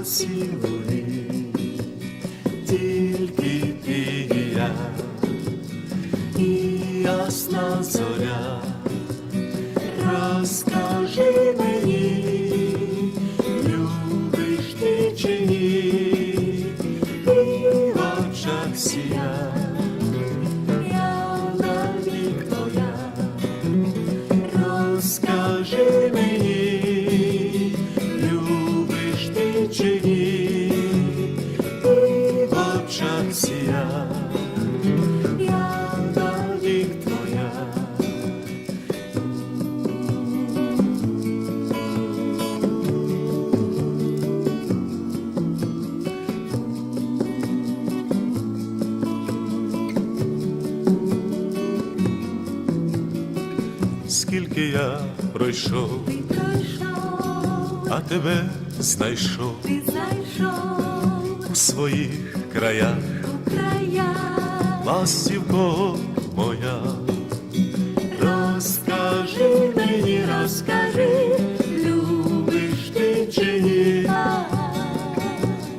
поцілуй, тільки ти і я, і ясна зоря, розкажи мені, любиш ти чи ні, і в очах сія, я навік твоя, розкажи. Скільки я пройшов, ти пройшов, а тебе знайшов ти знайшов у своїх краях, у краях. ластівко моя. Розкажи мені, Розкажи, любиш ти чи ні,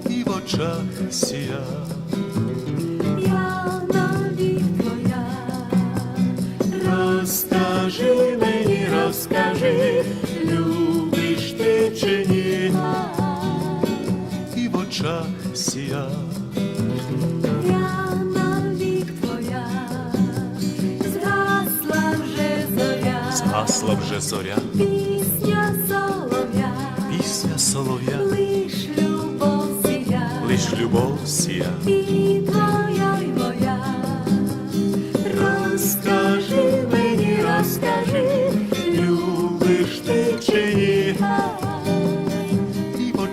і в очах сія. Очах сія. Я навік твоя, згасла вже зоря, Згасла вже зоря, пісня солов'я, пісня солов'я, лиш любов сія, лиш любов сія.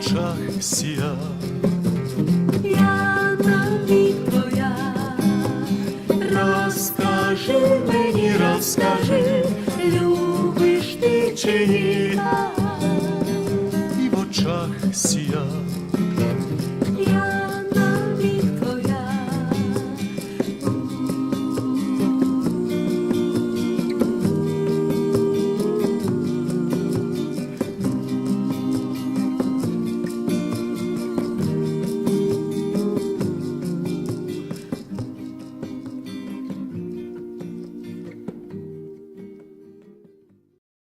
Очах сія. Я навік твоя, Розкажи мені, розкажи, любиш ти чи ні, і в очах сія.